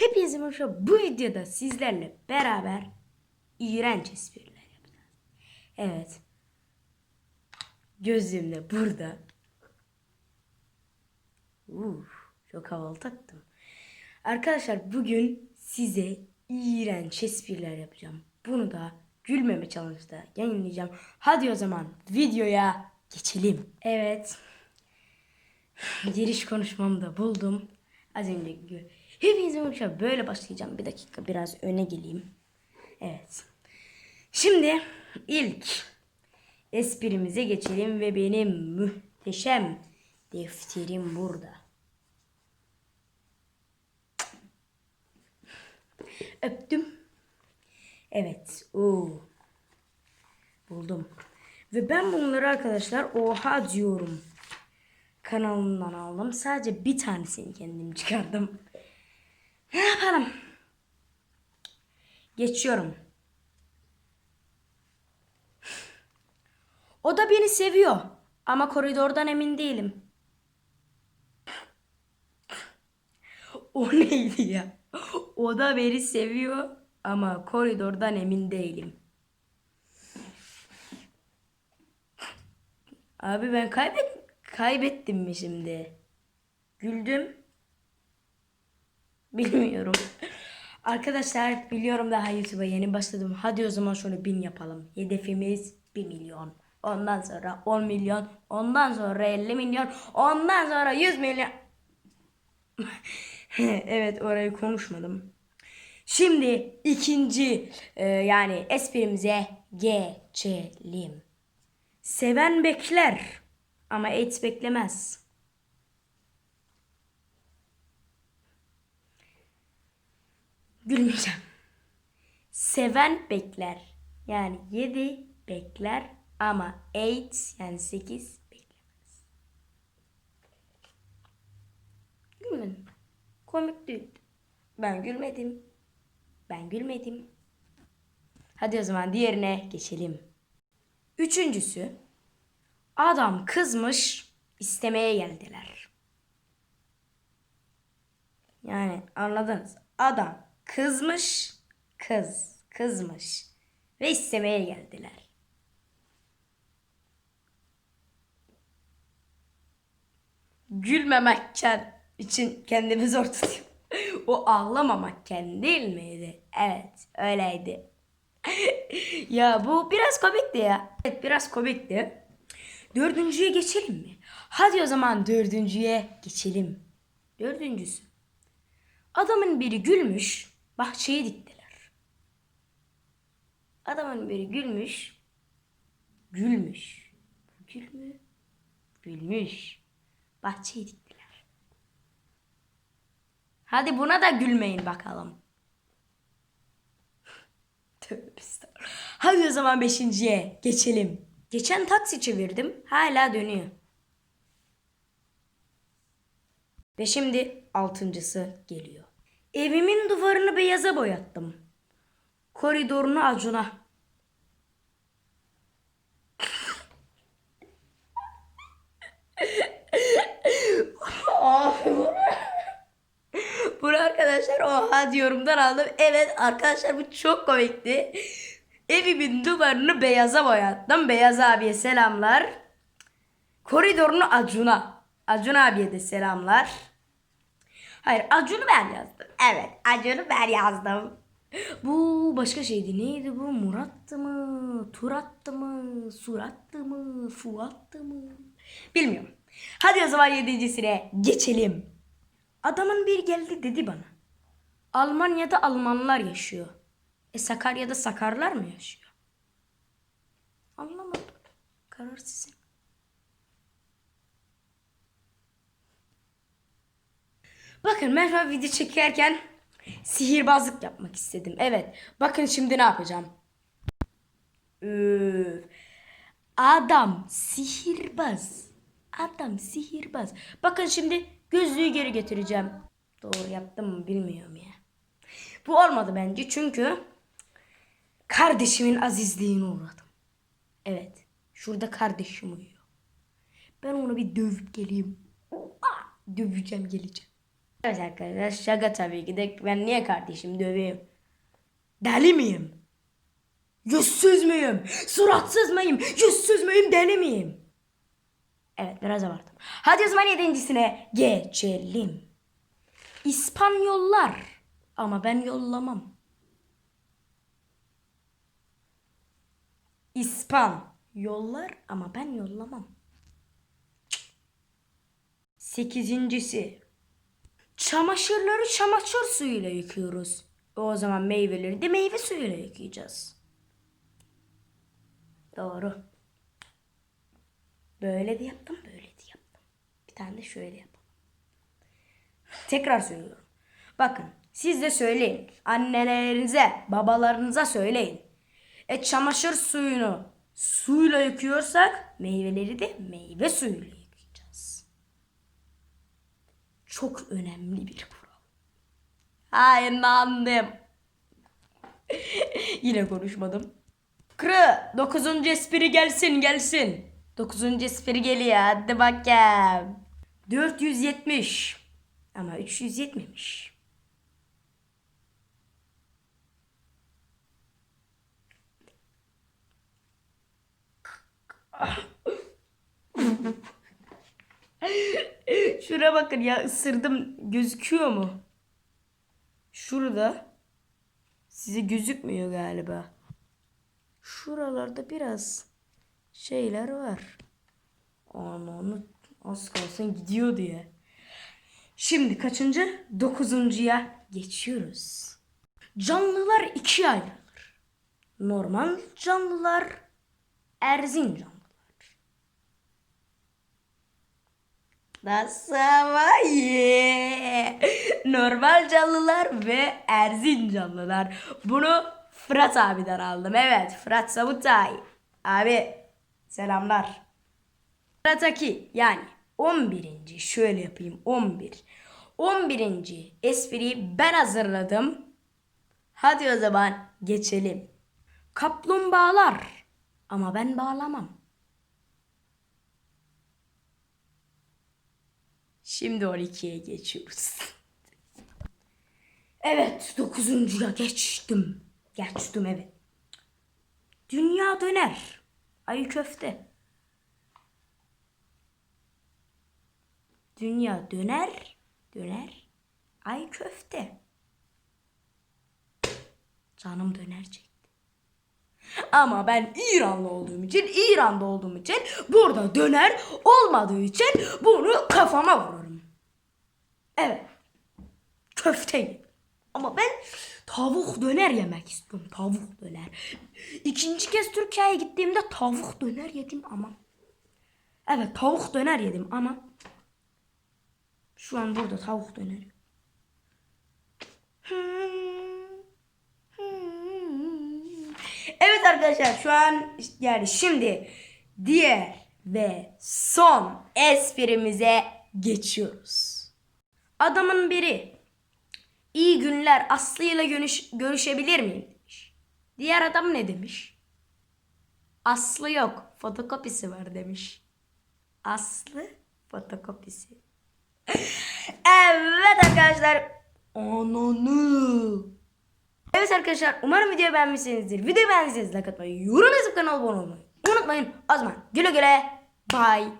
Hepinize merhaba. Bu videoda sizlerle beraber iğrenç espriler yapacağız. Evet. Gözlüğüm burada. Uf, çok havalı taktım. Arkadaşlar bugün size iğrenç espriler yapacağım. Bunu da gülmeme challenge'da yayınlayacağım. Hadi o zaman videoya geçelim. Evet. Giriş konuşmamı da buldum. Az önce Hepinize merhaba. Böyle başlayacağım. Bir dakika biraz öne geleyim. Evet. Şimdi ilk esprimize geçelim ve benim muhteşem defterim burada. Öptüm. Evet. Oo. Buldum. Ve ben bunları arkadaşlar oha diyorum kanalından aldım. Sadece bir tanesini kendim çıkardım. Ne yapalım? Geçiyorum. O da beni seviyor. Ama koridordan emin değilim. O neydi ya? O da beni seviyor ama koridordan emin değilim. Abi ben kaybet kaybettim mi şimdi? Güldüm. Bilmiyorum. Arkadaşlar biliyorum daha YouTube'a yeni başladım. Hadi o zaman şöyle bin yapalım. Hedefimiz 1 milyon. Ondan sonra 10 milyon. Ondan sonra 50 milyon. Ondan sonra 100 milyon. evet orayı konuşmadım. Şimdi ikinci e, yani esprimize geçelim. Seven bekler ama AIDS beklemez. Gülmeyeceğim. Seven bekler. Yani 7 bekler ama 8 yani 8 beklemez. Gülmedim. Komik değil. Ben gülmedim. Ben gülmedim. Hadi o zaman diğerine geçelim. Üçüncüsü adam kızmış istemeye geldiler. Yani anladınız. Adam kızmış, kız kızmış ve istemeye geldiler. Gülmemek için kendimi zor tutuyorum. o ağlamamak değil miydi? Evet, öyleydi. ya bu biraz komikti ya. Evet biraz komikti. Dördüncüye geçelim mi? Hadi o zaman dördüncüye geçelim. Dördüncüsü. Adamın biri gülmüş, bahçeye diktiler. Adamın biri gülmüş, gülmüş. Gül mü? Gülmüş. Bahçeye diktiler. Hadi buna da gülmeyin bakalım. Tövbe estağfurullah. Hadi o zaman beşinciye geçelim. Geçen taksi çevirdim. Hala dönüyor. Ve şimdi altıncısı geliyor. Evimin duvarını beyaza boyattım. Koridorunu acuna. Bunu arkadaşlar oha yorumdan aldım. Evet arkadaşlar bu çok komikti. Evimin duvarını beyaza boyattım. Beyaz abiye selamlar. Koridorunu Acun'a. Acun abiye de selamlar. Hayır Acun'u ben yazdım. Evet Acun'u ben yazdım. Bu başka şeydi. Neydi bu? Murat'tı mı? Turat'tı mı? Surat'tı mı? Fuat'tı mı? Bilmiyorum. Hadi o zaman yedincisine geçelim. Adamın bir geldi dedi bana. Almanya'da Almanlar yaşıyor. E Sakarya'da Sakarlar mı yaşıyor? Anlamadım. Karar Bakın ben şu video çekerken sihirbazlık yapmak istedim. Evet. Bakın şimdi ne yapacağım. Üf. Adam sihirbaz. Adam sihirbaz. Bakın şimdi gözlüğü geri getireceğim. Doğru yaptım mı bilmiyorum ya. Bu olmadı bence çünkü kardeşimin azizliğine uğradım. Evet. Şurada kardeşim uyuyor. Ben onu bir dövüp geleyim. Ah, Döveceğim geleceğim. Evet arkadaşlar şaka tabii ki de ben niye kardeşim döveyim? Deli miyim? Yüzsüz müyüm? Suratsız mıyım? Yüzsüz müyüm? Deli miyim? Evet biraz abarttım. Hadi o zaman yedincisine geçelim. İspanyollar. Ama ben yollamam. İspan yollar ama ben yollamam. Sekizincisi. Çamaşırları çamaşır suyuyla yıkıyoruz. O zaman meyveleri de meyve suyuyla yıkayacağız. Doğru. Böyle de yaptım, böyle de yaptım. Bir tane de şöyle yapalım. Tekrar söylüyorum. Bakın siz de söyleyin. Annelerinize, babalarınıza söyleyin. E çamaşır suyunu suyla yıkıyorsak meyveleri de meyve suyuyla. Çok önemli bir kural. Aynen. Yine konuşmadım. Kırı. Dokuzuncu espri gelsin gelsin. Dokuzuncu espri geliyor. Hadi bakayım. 470. Ama 300 yetmemiş. Şuraya bakın ya ısırdım gözüküyor mu? Şurada size gözükmüyor galiba. Şuralarda biraz şeyler var. Onu az kalsın gidiyor diye. Şimdi kaçıncı? Dokuzuncuya geçiyoruz. Canlılar ikiye ayrılır. Normal canlılar, erzin ye? Normal canlılar ve erzin canlılar. Bunu Fırat abiden aldım. Evet Fırat Savutay. Abi selamlar. Sıradaki yani 11. şöyle yapayım 11. 11. espriyi ben hazırladım. Hadi o zaman geçelim. Kaplumbağalar ama ben bağlamam. Şimdi 12'ye geçiyoruz. Evet 9.ya geçtim. Geçtim evet. Dünya döner. Ayı köfte. Dünya döner, döner, ay köfte. Canım döner. Ama ben İranlı olduğum için, İran'da olduğum için burada döner olmadığı için bunu kafama vururum. Evet. Köfte. Ama ben tavuk döner yemek istiyorum. Tavuk döner. İkinci kez Türkiye'ye gittiğimde tavuk döner yedim ama. Evet tavuk döner yedim ama şu an burada tavuk döneri. Evet arkadaşlar şu an yani şimdi diğer ve son esprimize geçiyoruz. Adamın biri iyi günler Aslı ile görüş, görüşebilir miyim demiş. Diğer adam ne demiş? Aslı yok fotokopisi var demiş. Aslı fotokopisi. Evet arkadaşlar. Ananı. Evet arkadaşlar umarım videoyu beğenmişsinizdir. Videoyu beğendiyseniz like atmayı, yorum yazıp kanala abone olmayı unutmayın. O zaman güle güle. Bye.